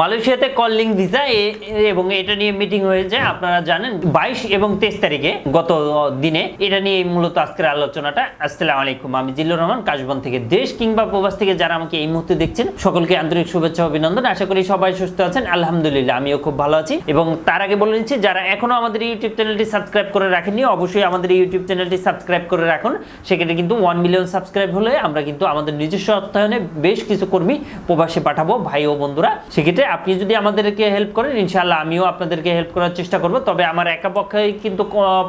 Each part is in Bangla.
মালয়েশিয়াতে কল কলিং ভিসা এবং এটা নিয়ে মিটিং হয়েছে, আপনারা জানেন, বাইশ এবং তেইশ তারিখে গত দিনে। এটা নিয়ে মূলত আজকের আলোচনাটা। আসসালামু আলাইকুম, আমি জিল্লুর রহমান, কাশবন থেকে দেশ কিংবা প্রবাস থেকে যারা আমাকে এই মুহূর্তে দেখছেন, সকলকে আন্তরিক শুভেচ্ছা, অভিনন্দন। আশা করি সবাই সুস্থ আছেন। আলহামদুলিল্লাহ, আমিও খুব ভালো আছি। এবং তার আগে বলে নিচ্ছি, যারা এখনও আমাদের ইউটিউব চ্যানেলটি সাবস্ক্রাইব করে রাখেননি, অবশ্যই আমাদের ইউটিউব চ্যানেলটি সাবস্ক্রাইব করে রাখুন। সেক্ষেত্রে কিন্তু ওয়ান মিলিয়ন সাবস্ক্রাইব হলে আমরা কিন্তু আমাদের নিজস্ব অর্থায়নে বেশ কিছু কর্মী প্রবাসে পাঠাবো, ভাই ও বন্ধুরা। সেক্ষেত্রে আপনি যদি আমাদেরকে হেল্প করেন, ইনশাআল্লাহ আমিও আপনাদেরকে হেল্প করার চেষ্টা করব। তবে আমার একা পক্ষে কিন্তু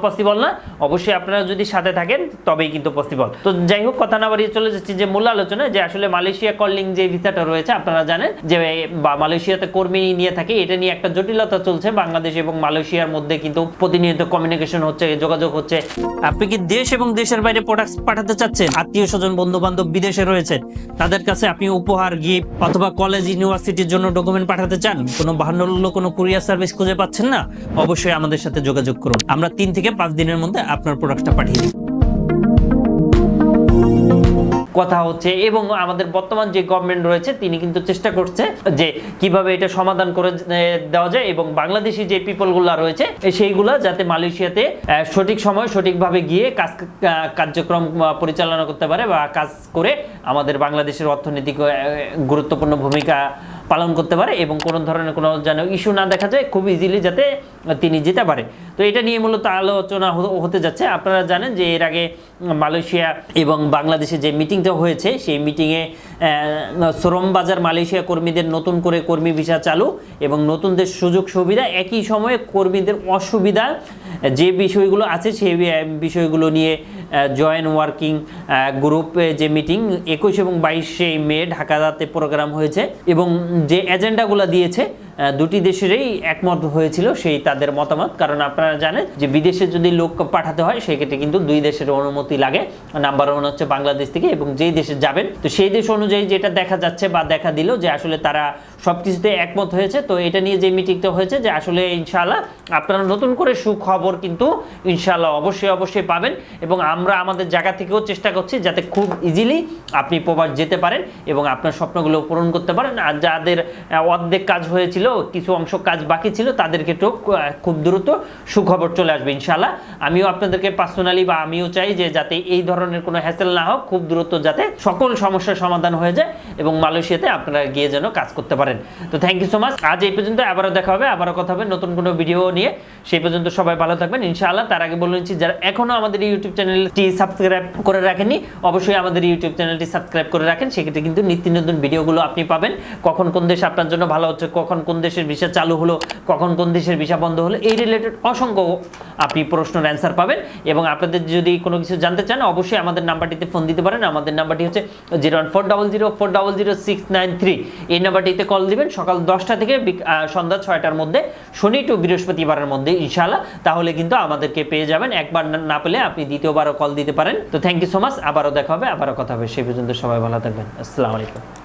পসিবল না। অবশ্যই আপনারা যদি সাথে থাকেন, তবেই কিন্তু পসিবল তো যাই হোক, কথা না বাড়িয়ে চলে যাচ্ছি যে মূল আলোচনা যে আসলে মালয়েশিয়া কলিং যে ভিসাটা রয়েছে, আপনারা জানেন যে বা মালয়েশিয়াতে কর্মী নিয়ে থাকে, এটা নিয়ে একটা জটিলতা চলছে। বাংলাদেশ এবং মালয়েশিয়ার মধ্যে কিন্তু প্রতিনিয়ত কমিউনিকেশন হচ্ছে, যোগাযোগ হচ্ছে। আপনি কি দেশ এবং দেশের বাইরে প্রোডাক্ট পাঠাতে চাচ্ছেন? আত্মীয় স্বজন বন্ধু বান্ধব বিদেশে রয়েছে। তাদের কাছে আপনি উপহার গিফট অথবা কলেজ ইউনিভার্সিটির জন্য ডকুমেন্ট পাঠাতে চান, কোনো বাহান্ন কোনো কুরিয়ার সার্ভিস খুঁজে পাচ্ছেন না, অবশ্যই আমাদের সাথে যোগাযোগ করুন। আমরা তিন থেকে পাঁচ দিনের মধ্যে আপনার প্রোডাক্টটা পাঠিয়ে দিই। কথা হচ্ছে, এবং আমাদের বর্তমান যে গভর্নমেন্ট রয়েছে, তিনি কিন্তু চেষ্টা করছে যে কীভাবে এটা সমাধান করে দেওয়া যায়, এবং বাংলাদেশি যে পিপলগুলো রয়েছে সেইগুলা যাতে মালয়েশিয়াতে সঠিক সময় সঠিকভাবে গিয়ে কাজ কার্যক্রম পরিচালনা করতে পারে বা কাজ করে আমাদের বাংলাদেশের অর্থনৈতিক গুরুত্বপূর্ণ ভূমিকা পালন করতে পারে এবং কোনো ধরনের কোনো যেন ইস্যু না দেখা যায়, খুব ইজিলি যাতে তিনি যেতে পারে। তো এটা নিয়ে মূলত আলোচনা হতে যাচ্ছে। আপনারা জানেন যে এর আগে মালয়েশিয়া এবং বাংলাদেশে যে মিটিংটা হয়েছে, সেই মিটিংয়ে শ্রম বাজার মালয়েশিয়া কর্মীদের নতুন করে কর্মী ভিসা চালু এবং নতুনদের সুযোগ সুবিধা একই সময়ে কর্মীদের অসুবিধা যে বিষয়গুলো আছে সেই বিষয়গুলো নিয়ে জয়েন্ট ওয়ার্কিং গ্রুপ যে মিটিং একুশ এবং বাইশে মে ঢাকাতে প্রোগ্রাম হয়েছে এবং যে এজেন্ডাগুলো দিয়েছে দুটি দেশেরই একমত হয়েছিল সেই তাদের মতামত। কারণ আপনারা জানেন যে বিদেশে যদি লোক পাঠাতে হয়, সেক্ষেত্রে কিন্তু দুই দেশের অনুমতি লাগে। নাম্বার ওয়ান হচ্ছে বাংলাদেশ থেকে, এবং যেই দেশে যাবেন, তো সেই দেশ অনুযায়ী যেটা দেখা যাচ্ছে বা দেখা দিল যে আসলে তারা সব কিছুতে একমত হয়েছে। তো এটা নিয়ে যে মিটিংটা হয়েছে যে আসলে ইনশাআল্লাহ আপনারা নতুন করে সুখবর কিন্তু ইনশাআল্লাহ অবশ্যই অবশ্যই পাবেন, এবং আমরা আমাদের জায়গা থেকেও চেষ্টা করছি যাতে খুব ইজিলি আপনি প্রবাস যেতে পারেন এবং আপনার স্বপ্নগুলো পূরণ করতে পারেন। আর যাদের অর্ধেক কাজ হয়েছিল কিছু অংশ কাজ বাকি ছিল তাদের ক্ষেত্রেও খুব দ্রুত সুখবর চলে আসবে, ইনশাআল্লাহ। আমিও আপনাদেরকে পার্সোনালি বা আমিও চাই যে যাতে এই ধরনের কোনো হ্যাসেল না হোক, খুব দ্রুত যাতে সকল সমস্যার সমাধান হয়ে যায় এবং মালয়েশিয়াতে আপনারা গিয়ে যেন কাজ করতে পারেন। তো থ্যাংক ইউ সো মাচ আজ এই পর্যন্ত আবারও দেখা হবে, আবারও কথা হবে নতুন কোনো ভিডিও নিয়ে। সেই পর্যন্ত সবাই ভালো থাকবেন, ইনশাআল্লাহ। তার আগে বলে নিচ্ছি, যারা এখনও আমাদের ইউটিউব চ্যানেলটি সাবস্ক্রাইব করে রাখেননি, অবশ্যই আমাদের ইউটিউব চ্যানেলটি সাবস্ক্রাইব করে রাখেন। সেক্ষেত্রে কিন্তু নিত্য নতুন ভিডিওগুলো আপনি পাবেন। কখন কোন দেশ আপনার জন্য ভালো হচ্ছে, কখন কোন দেশের ভিসা চালু হলো, কখন কোন দেশের ভিসা বন্ধ হলো, এই রিলেটেড অসংখ্য আপনি প্রশ্নের অ্যান্সার পাবেন। এবং আপনাদের যদি কোনো কিছু জানতে চান, অবশ্যই আমাদের নাম্বারটিতে ফোন দিতে পারেন। আমাদের নাম্বারটি হচ্ছে zero one four double zero, four double zero, six nine three. এই নাম্বারটিতে কল দিবেন। সকাল দশটা থেকে সন্ধ্যা ছয়টার মধ্যে, শনি টু বৃহস্পতিবারের মধ্যে, ইনশাআল্লাহ। তাহলে কিন্তু আমাদেরকে পেয়ে যাবেন। একবার না পেলে আপনি দ্বিতীয়বারও কল দিতে পারেন। তো থ্যাংক ইউ সো মাচ আবারও দেখা হবে। আবারও কথা হবে। সেই পর্যন্ত সবাই ভালো থাকবেন। আসসালামু আলাইকুম।